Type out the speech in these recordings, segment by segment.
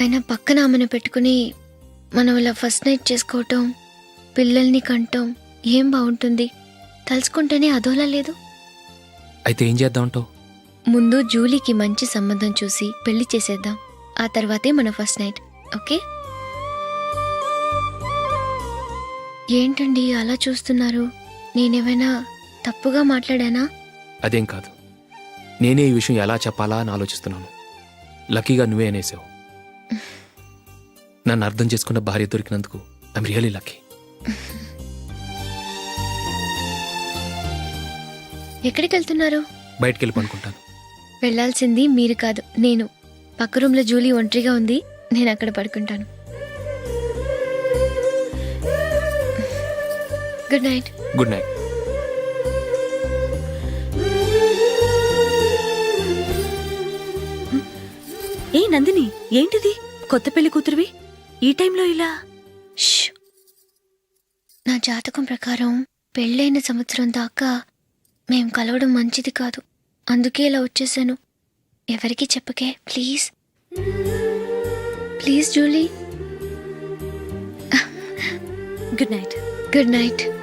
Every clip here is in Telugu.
అయినా పక్కన ఆమెను పెట్టుకుని మనం ఇలా ఫస్ట్ నైట్ చేసుకోవటం పిల్లల్ని కంటం ఏం బాగుంటుంది? తలుచుకుంటేనే అదోలా లేదు. అయితే ఏం చేద్దాం ముందు జూలీకి మంచి సంబంధం చూసి పెళ్ళి చేసేద్దాం. ఆ తర్వాతే మన ఫస్ట్ నైట్ ఓకే? ఏంటండి అలా చూస్తున్నారు? నేనేమైనా తప్పుగా మాట్లాడానా? అదేం కాదు. నేనే ఈ విషయం ఎలా చెప్పాలా అని ఆలోచిస్తున్నాను. లక్కీగా నువ్వే అనేసావు. నన్ను అర్థం చేసుకున్న భార్య దొరికినందుకు ఐమ్ రియలీ లక్కీ ఎక్కడికి వెళ్తున్నారు బయటికి వెళ్ళి పనుకుంటాను వెళ్ళాల్సింది మీరు కాదు నేను. పక్క రూమ్లో జూలీ ఒంటరిగా ఉంది నేను అక్కడ పడుకుంటాను. గుడ్ నైట్ గుడ్ నైట్ ఏ నందిని ఏంటిది? కొత్త పెళ్ళి కూతురువి? ఈ టైంలో ఇలా? ష్. నా జాతకం ప్రకారం పెళ్ళైన సంవత్సరం దాకా మేం కలవడం మంచిది కాదు. అందుకే ఇలా వచ్చేసాను. ఎవరికి చెప్పకే please. Please Julie. Good night. Good night.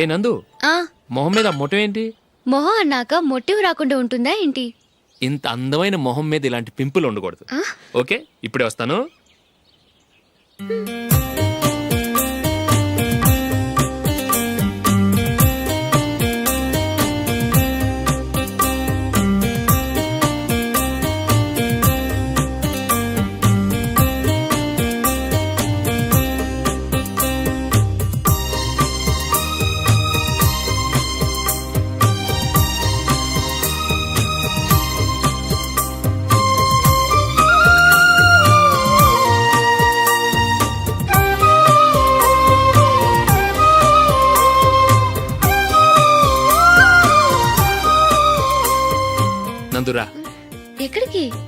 ఏ నందు? ఆ. మొహం మీద ఆ మొటం ఏంటి? మొహం అన్నాక మొటివ్ రాకుండా ఉంటుందా ఏంటి? ఇంత అందమైన మొహం మీద ఇలాంటి పింపుల్ ఉండకూడదు? ఓకే ఇప్పుడే వస్తాను.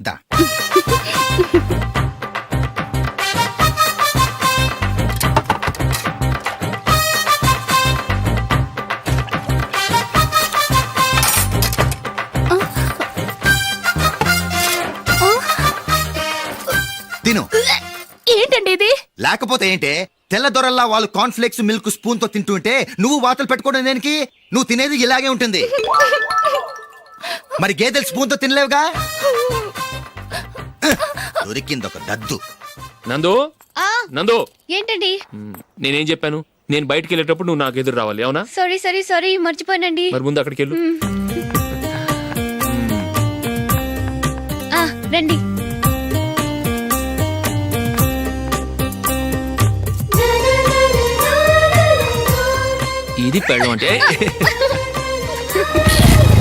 Да. తిను. ఏంటండి ఇది? లేకపోతే ఏంటి తెల్ల దొరల్లా వాళ్ళు కాన్ఫ్లెక్స్ మిల్క్ స్పూన్తో తింటుంటే నువ్వు వాతలు పెట్టుకోవడం దేనికి? నువ్వు తినేది ఇలాగే ఉంటుంది. మరి గేదెలు స్పూన్తో తినలేవుగా? దొరికింది ఒక దద్దు. నందు? ఆ నందు? ఏంటండి? మ్, నేనేం చెప్పాను? నేను బయటికి వెళ్ళేటప్పుడు నువ్వు నాకు ఎదురు రావాలి అవునా? సారీ సారీ సారీ మర్చిపోయానండి. మరి ముందు అక్కడికి వెళ్ళు ఆ, రండి. ఇది పెళ్ళం అంటే?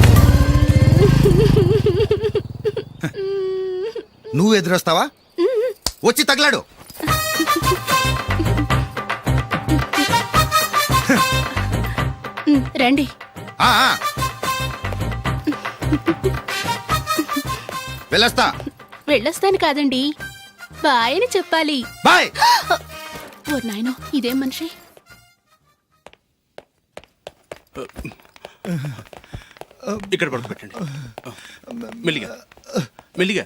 నువ్వు ఎదురొస్తావా? వచ్చి తగలాడు. రండి. వెళ్ళొస్తా. వెళ్ళొస్తాను కాదండి. బాయ్ అని చెప్పాలి. బాయ్. ఓ నాయనో ఇదేం మనిషి? ఇక్కడ పడుకోబెట్టండి. మెల్లిగా. మెల్లిగా.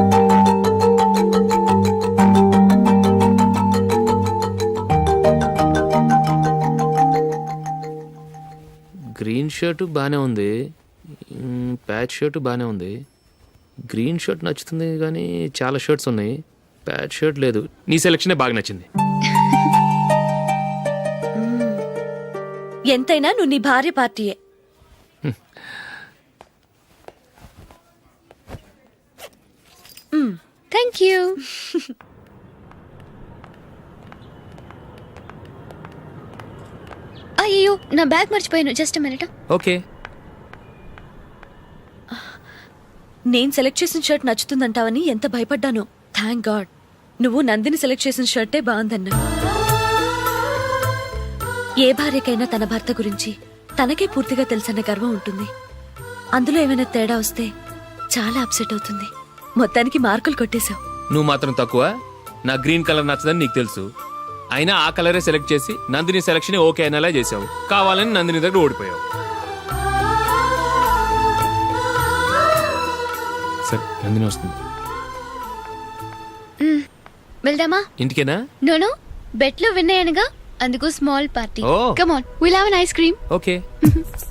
గ్రీన్ షర్ట్ బాగానే ఉంది. ప్యాచ్ షర్ట్ బాగానే ఉంది. గ్రీన్ షర్ట్ నచ్చుతుంది కానీ చాలా షర్ట్స్ ఉన్నాయి. ప్యాచ్ షర్ట్ లేదు. నీ సెలక్షనే బాగా నచ్చింది. ఎంతైనా నువ్వు నీ భార్య పార్టీయే. Thank you. అయ్యో నా బ్యాగ్ మర్చిపోయాను. Just minute okay. నేను సెలెక్ట్ చేసిన షర్ట్ నచ్చుతుందంటావని ఎంత భయపడ్డాను. థ్యాంక్ గాడ్ నువ్వు నందిని సెలెక్ట్ చేసిన షర్టే బాగుందన్నా. ఏ భార్యకైనా తన భర్త గురించి తనకే పూర్తిగా తెలుసన్న గర్వం ఉంటుంది. అందులో ఏమైనా తేడా వస్తే చాలా అప్సెట్ అవుతుంది. మొత్తానికి మార్కులు కొట్టేశావు. నువ్వు మాత్రం తక్కువ. నా గ్రీన్ కలర్ నచ్చదని నీకు తెలుసు. అయినా ఆ కలరే సెలెక్ట్ చేసి నందిని సెలక్షన్ ఓకే అనేలా చేసావు కావాలని నందిని దగ్గర ఓడిపోయావు. సరే నందిని వస్తుంది. వెళ్దామా? ఇంటికేనా? నోను బెట్లో విన్నాయనగా అందుకు small party. Oh. Come on will have ice cream okay.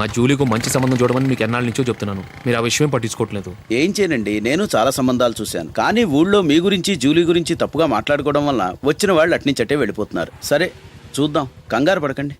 మా జూలీకు మంచి సంబంధం చూడమని మీకు ఎన్నాళ్ళ నుంచో చెప్తున్నాను. మీరు ఆ విషయం పట్టించుకోవట్లేదు. ఏం చేయనండి నేను చాలా సంబంధాలు చూశాను. కానీ ఊళ్ళో మీ గురించి జూలీ గురించి తప్పుగా మాట్లాడుకోవడం వల్ల వచ్చిన వాళ్ళు అట్నించట్టే వెళ్ళిపోతున్నారు. సరే చూద్దాం. కంగారు పడకండి.